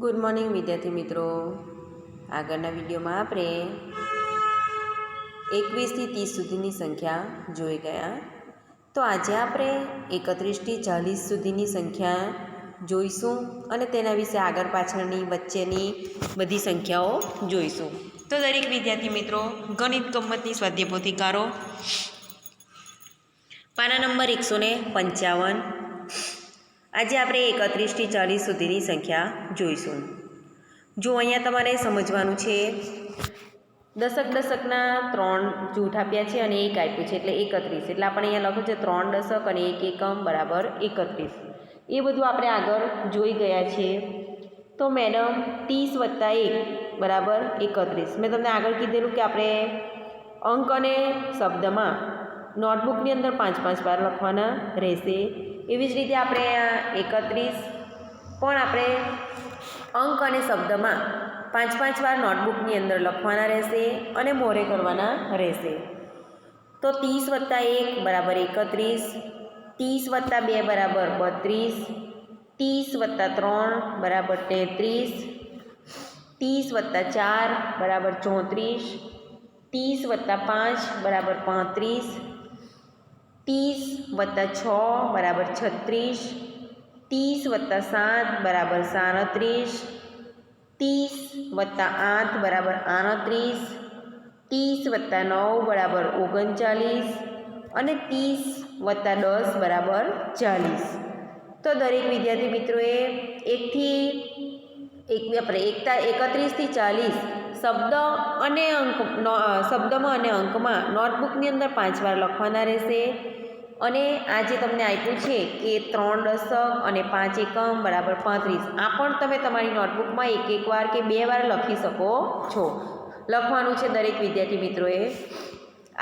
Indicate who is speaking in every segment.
Speaker 1: Good morning વિદ્યાર્થી મિત્રો. આગળના વિડીયોમાં આપણે એકવીસથી ત્રીસ સુધીની સંખ્યા જોઈ ગયા. તો આજે આપણે એકત્રીસથી ચાલીસ સુધીની સંખ્યા જોઈશું અને તેના વિશે આગળ પાછળની વચ્ચેની બધી સંખ્યાઓ જોઈશું. તો દરેક વિદ્યાર્થી મિત્રો, ગણિત ગમતની સ્વાધ્યાય કારો પાના નંબર એકસો પંચાવન આજે આપણે એકત્રીસથી ચાલીસ સુધીની સંખ્યા જોઈશું. જો અહીંયા તમારે સમજવાનું છે, દશક દશકના ત્રણ જૂઠ આપ્યા છે અને એક આપ્યું છે, એટલે એકત્રીસ. એટલે આપણે અહીંયા લખ્યું છે ત્રણ દશક અને એક એકમ બરાબર એકત્રીસ. એ બધું આપણે આગળ જોઈ ગયા છીએ. તો મેડમ, ત્રીસ વત્તા એક બરાબર એકત્રીસ. મેં તમને આગળ કીધેલું કે આપણે અંક અને શબ્દમાં નોટબુકની અંદર પાંચ પાંચ વાર લખવાના રહેશે. એવી જ રીતે આપણે આ એકત્રીસ પણ આપણે અંક અને શબ્દમાં પાંચ પાંચ વાર નોટબુકની અંદર લખવાના રહેશે અને મોરે કરવાના રહેશે. તો ત્રીસ વત્તા એક બરાબર એકત્રીસ, ત્રીસ વત્તા બે બરાબર બત્રીસ, ત્રીસ વત્તા ત્રણ બરાબર તેત્રીસ, ત્રીસ વત્તા ચાર બરાબર ચોત્રીસ, ત્રીસ વત્તા પાંચ બરાબર પાંત્રીસ ત્રીસ વત્તા છ બરાબર છત્રીસ ત્રીસ વત્તા સાત બરાબર સાડત્રીસ ત્રીસ વત્તા આઠ બરાબર આડત્રીસ ત્રીસ વત્તા નવ બરાબર ઓગણચાલીસ અને ત્રીસ વત્તા દસ બરાબર ચાલીસ તો દરેક વિદ્યાર્થી મિત્રોએ એકથી એક આપણે એકતા એકત્રીસથી ચાલીસ શબ્દ અને અંક શબ્દમાં અને અંકમાં નોટબુકની અંદર પાંચ વાર લખવાના રહેશે. અને આ જે તમને આપ્યું છે કે ત્રણ દશક અને પાંચ એકમ બરાબર પાંત્રીસ, આ પણ તમે તમારી નોટબુકમાં એક એક વાર કે બે વાર લખી શકો છો. લખવાનું છે દરેક વિદ્યાર્થી મિત્રોએ.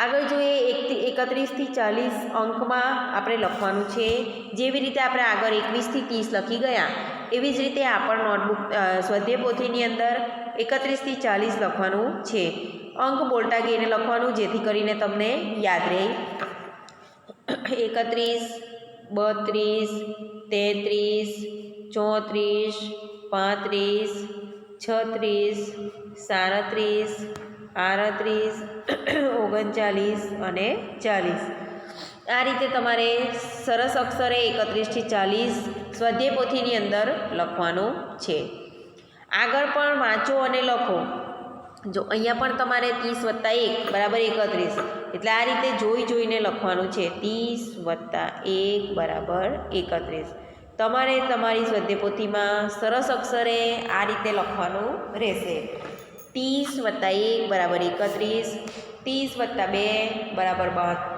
Speaker 1: આગળ જોઈએ એકથી એકત્રીસથી ચાલીસ અંકમાં આપણે લખવાનું છે. જેવી રીતે આપણે આગળ એકવીસથી ત્રીસ લખી ગયા એવી જ રીતે આ પણ નોટબુક સ્વાધ્યાય પોથીની અંદર એકત્રીસથી ચાલીસ લખવાનું છે. અંક બોલતા ગઈને લખવાનું, જેથી કરીને તમને યાદ રહે. એકત્રીસ, બત્રીસ, તેત્રીસ, ચોત્રીસ, પાંત્રીસ, છત્રીસ, સાડત્રીસ, આડત્રીસ, ઓગણચાલીસ અને ચાલીસ. આ રીતે તમારે સરસ અક્ષરે એકત્રીસથી ચાલીસ સ્વાધ્યાય પોથીની અંદર લખવાનું છે. આગળ પણ વાંચો અને લખો. જો અહીંયા પણ તમારે ત્રીસ વત્તા એક, બરાબર એકત્રીસ. એટલે આ રીતે જોઈ જોઈને લખવાનું છે. ત્રીસ વત્તા એક, બરાબર એકત્રીસ. તમારે તમારી સ્વાધ્યાય સરસ અક્ષરે આ રીતે લખવાનું રહેશે. ત્રીસ વત્તા એક, બરાબર એકત્રીસ. ત્રીસ વત્તા બે બરાબર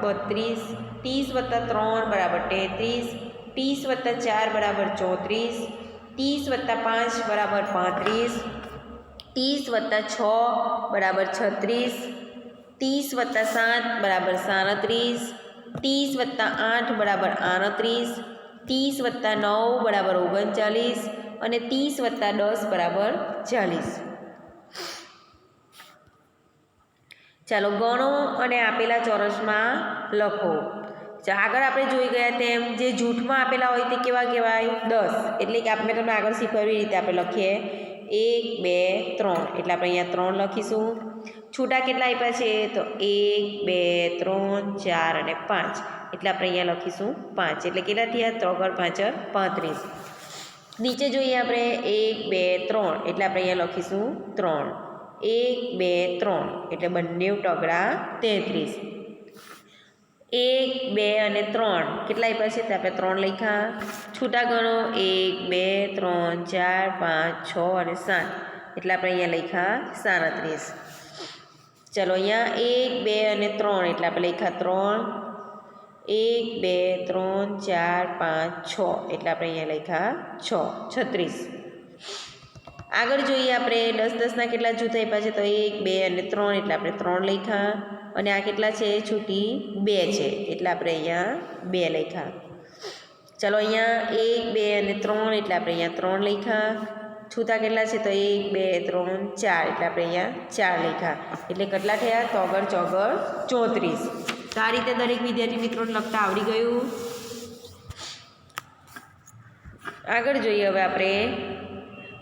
Speaker 1: બત્રીસ, ત્રીસ વત્તા ત્રણ બરાબર તેત્રીસ, ત્રીસ વત્તા ચાર બરાબર ચોત્રીસ, ત્રીસ વત્તા પાંચ બરાબર પાંત્રીસ, ત્રીસ વત્તા છ બરાબર છત્રીસ, ત્રીસ વત્તા સાત બરાબર સાડત્રીસ, ત્રીસ વત્તા આઠ બરાબર આડત્રીસ, ત્રીસ વત્તા નવ બરાબર ઓગણચાલીસ અને ત્રીસ વત્તા દસ બરાબર ચાલીસ. ચાલો ગણો અને આપેલા ચોરસમાં લખો. આગળ આપણે જોઈ ગયા તેમ જે જૂઠમાં આપેલા હોય તે કેવા કહેવાય? દસ. એટલે કે આપણે તમને આગળ શીખવાડી રીતે આપણે લખીએ. એક, બે, ત્રણ. એટલે આપણે અહીંયા ત્રણ લખીશું. છૂટા કેટલા આપ્યા છે? તો એક, બે, ત્રણ, ચાર અને પાંચ. એટલે આપણે અહીંયા લખીશું પાંચ. એટલે કેટલા થયા? ત્રણ પાંચ પાંત્રીસ. નીચે જોઈએ આપણે એક, બે, ત્રણ. એટલે આપણે અહીંયા લખીશું ત્રણ. એક, બે, ત્રણ. એટલે બંને ટગડા તેત્રીસ. એક, બે અને ત્રણ. કેટલા આપ્યા છે? આપણે ત્રણ લખ્યા. છૂટા ગણો. એક, બે, ત્રણ, ચાર, પાંચ, છ અને સાત. એટલે આપણે અહીંયા લખ્યા સાડત્રીસ. ચલો, અહીંયા એક, બે અને ત્રણ. એટલે આપણે લખ્યા ત્રણ. એક, બે, ત્રણ, ચાર, પાંચ, છ. એટલે આપણે અહીંયા લખ્યા છ. છત્રીસ. આગળ જોઈએ આપણે દસ દસના કેટલા જૂથ આપ્યા છે, તો એક, બે અને ત્રણ, એટલે આપણે ત્રણ લખ્યા. અને આ કેટલા છે? છૂટી બે છે, એટલે આપણે અહીંયા બે લખ્યા. ચલો અહીંયા એક, બે અને ત્રણ, એટલે આપણે અહીંયા ત્રણ લખ્યા. છૂતા કેટલા છે? તો એક, બે, ત્રણ, ચાર, એટલે આપણે અહીંયા ચાર લખ્યા. એટલે કેટલા થયા? તોગર ચોગર, ચોત્રીસ. તો આ રીતે દરેક વિદ્યાર્થી મિત્રોને લખતા આવડી ગયું. આગળ જોઈએ હવે આપણે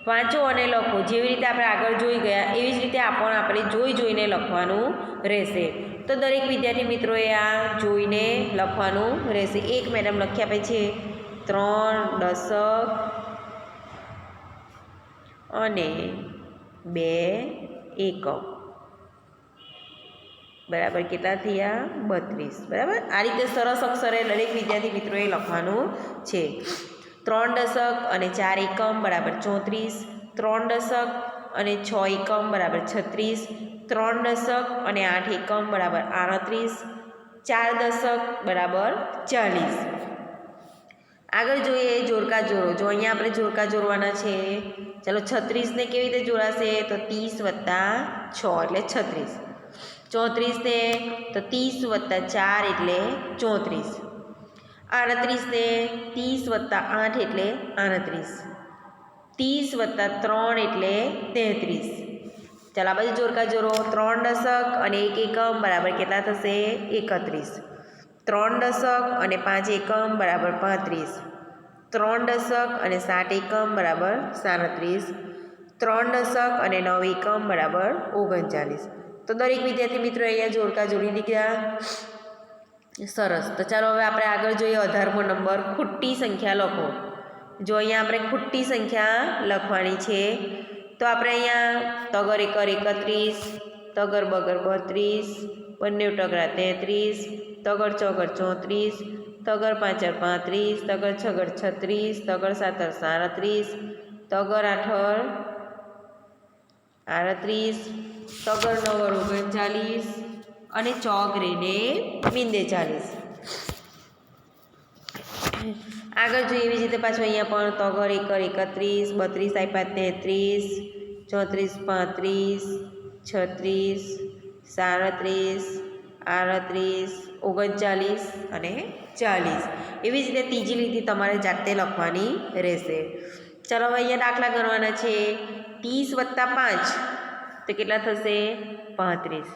Speaker 1: વાંચો અને લખો. જેવી રીતે આપણે આગળ જોઈ ગયા, એવી જ રીતે આ પણ આપણે જોઈ જોઈને લખવાનું રહેશે. તો દરેક વિદ્યાર્થી મિત્રોએ આ જોઈને લખવાનું રહેશે. એક મેડમ લખી આપે છે, ત્રણ દશક અને બે એકમ. બરાબર કેટલા થયા? બત્રીસ. બરાબર? આ રીતે સરસ અક્ષરે દરેક વિદ્યાર્થી મિત્રોએ લખવાનું છે. ત્રણ દશક અને ચાર એકમ બરાબર ચોત્રીસ, ત્રણ દશક અને છ એકમ બરાબર છત્રીસ, ત્રણ દશક અને આઠ એકમ બરાબર આડત્રીસ, ચાર દશક બરાબર ચાલીસ. આગળ જોઈએ જોરકા જોડો. જો અહીંયા આપણે જોરકા જોડવાના છે, ચાલો છત્રીસને કેવી રીતે જોડાશે? તો ત્રીસ વત્તા છ એટલે છત્રીસ. ચોત્રીસને તો ત્રીસ વત્તા ચાર એટલે ચોત્રીસ. આડત્રીસને ત્રીસ વત્તા આઠ એટલે આડત્રીસ. ત્રીસ વત્તા ત્રણ એટલે તેત્રીસ. ચાલો આ બાજુ જોરકા જોડો. ત્રણ દશક અને એક એકમ બરાબર કેટલા થશે? એકત્રીસ. ત્રણ દશક અને પાંચ એકમ બરાબર પાંત્રીસ. ત્રણ દશક અને સાત એકમ બરાબર સાડત્રીસ. ત્રણ દશક અને નવ એકમ બરાબર ઓગણચાલીસ. તો દરેક વિદ્યાર્થી મિત્રો અહીંયા જોડકા જોડી દીધા. સરસ. તો ચાલો હવે આપણે આગળ જોઈએ અઢારમો નંબર ખુટ્ટી સંખ્યા લખો. જો અહીંયા આપણે ખુટ્ટી સંખ્યા લખવાની છે, તો આપણે અહીંયા તગર એકર એકત્રીસ, તગર બગર બત્રીસ બંને ટગરા તેત્રીસ, તગર ચોગર ચોત્રીસ, તગર પાંચર પાંત્રીસ, તગર છગર છત્રીસ, તગર સાતર સાડત્રીસ, તગર આઠર આડત્રીસ, તગર નવર ઓગણચાલીસ અને ચોગરીને મીંદે ચાલીસ આગળ જોઈએ, એવી રીતે પાછું અહીંયા પણ તગર એકર એકત્રીસ, બત્રીસ આપ્યા, તેત્રીસ, ચોત્રીસ, પાંત્રીસ, છત્રીસ, સાડત્રીસ, આડત્રીસ, ઓગણચાલીસ અને ચાલીસ. એવી જ રીતે ત્રીજી લીટી તમારે જાતે લખવાની રહેશે. ચાલો, હવે અહીંયા દાખલા ગણવાના છે. ત્રીસ વત્તા પાંચ, તો કેટલા થશે? પાંત્રીસ.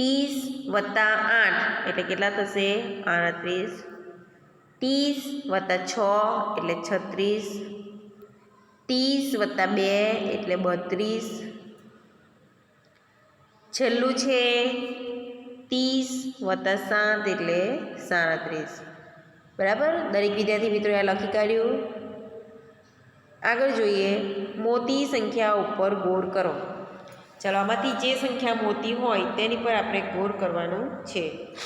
Speaker 1: ત્રીસ વત્તા આઠ એટલે કેટલા થશે આડત્રીસ ત્રીસ વત્તા છ એટલે છત્રીસ ત્રીસ વત્તા બે એટલે બત્રીસ છેલ્લું છે ત્રીસ વત્તા સાત એટલે સાડત્રીસ બરાબર દરેક વિદ્યાર્થી મિત્રોએ આ લખી કાઢ્યું આગળ જોઈએ મોટી સંખ્યા ઉપર ગોળ કરો ચાલો આમાંથી જે સંખ્યા મોટી હોય તેની પર આપણે ગોળ કરવાનું છે.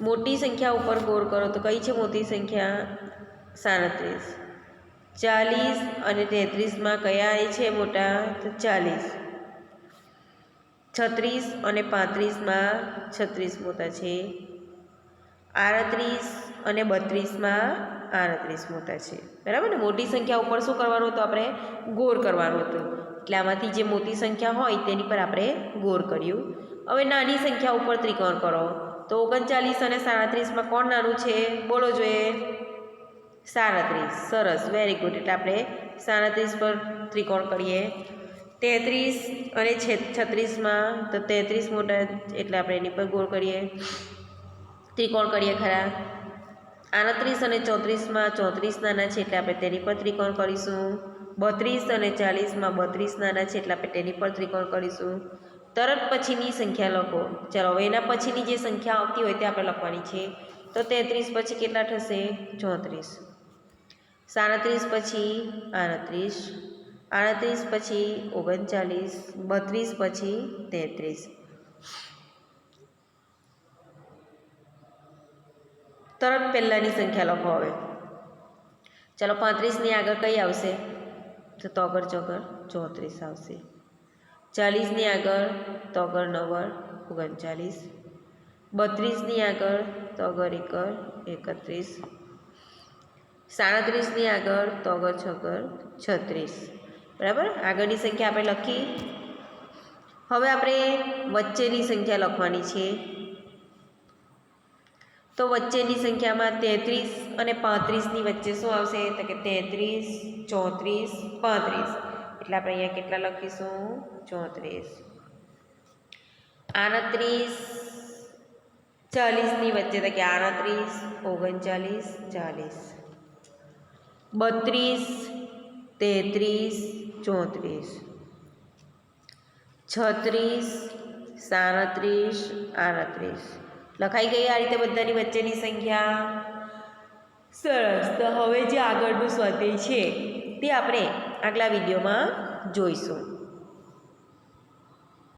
Speaker 1: મોટી સંખ્યા ઉપર ગોળ કરો તો કઈ છે મોટી સંખ્યા? સાડત્રીસ. ચાલીસ અને તેત્રીસમાં કયા એ છે મોટા? તો ચાલીસ. છત્રીસ અને પાંત્રીસમાં છત્રીસ મોટા છે. આડત્રીસ અને બત્રીસમાં આડત્રીસ મોટા છે. બરાબર ને? મોટી સંખ્યા ઉપર શું કરવાનું હતું આપણે? ગોળ કરવાનું હતું. એટલે આમાંથી જે મોટી સંખ્યા હોય તેની પર આપણે ગોળ કર્યું. હવે નાની સંખ્યા ઉપર ત્રિકોણ કરો. તો ઓગણચાલીસ અને સાડત્રીસમાં કોણ નાનું છે? બોલો જોઈએ સાડત્રીસ. સરસ. વેરી ગુડ એટલે આપણે સાડત્રીસ પર ત્રિકોણ કરીએ. તેત્રીસ અને છત્રીસમાં તો તેત્રીસ મોટા, એટલે આપણે એની પર ગોળ કરીએ. ત્રિકોણ કરીએ ખરા? આડત્રીસ અને ચોત્રીસમાં ચોત્રીસ નાના છે એટલે આપણે તેની પર ત્રિકોણ કરીશું. બત્રીસ અને ચાલીસમાં બત્રીસ નાના છે એટલે આપણે તેની પર ત્રિકોણ કરીશું. તરત પછીની સંખ્યા લખો. ચાલો, હવે એના પછીની જે સંખ્યા આવતી હોય તે આપણે લખવાની છે. તો તેત્રીસ પછી કેટલા થશે? ચોત્રીસ. સાડત્રીસ પછી આડત્રીસ. આડત્રીસ પછી ઓગણચાલીસ. બત્રીસ પછી તેત્રીસ. તરત પહેલાંની સંખ્યા લખો હવે. ચાલો પાંત્રીસની આગળ કઈ આવશે? તો તગર ચોગર ચોત્રીસ આવશે. ચાલીસની આગળ તગર નવર ઓગણચાલીસ. બત્રીસની આગળ તગર એકર, એકત્રીસ. સાડત્રીસની આગળ તગર છગર, છત્રીસ. બરાબર? આગળની સંખ્યા આપણે લખી. હવે આપણે વચ્ચેની સંખ્યા લખવાની છે. તો વચ્ચેની સંખ્યામાં તેત્રીસ અને પાંત્રીસની વચ્ચે શું આવશે? તો કે તેત્રીસ, ચોત્રીસ, પાંત્રીસ. એટલે આપણે અહીંયા કેટલા લખીશું? ચોત્રીસ. આડત્રીસ, ચાલીસની વચ્ચે, તો કે આડત્રીસ, ઓગણચાલીસ, ચાલીસ. બત્રીસ, તેત્રીસ, ચોત્રીસ. છત્રીસ, સાડત્રીસ, આડત્રીસ. લખાઈ ગઈ આ રીતે બધાની વચ્ચેની સંખ્યા? સરસ. તો હવે જે આગળનું સ્વાધ્યાય છે તે આપણે આગલા વિડીયોમાં જોઈશું.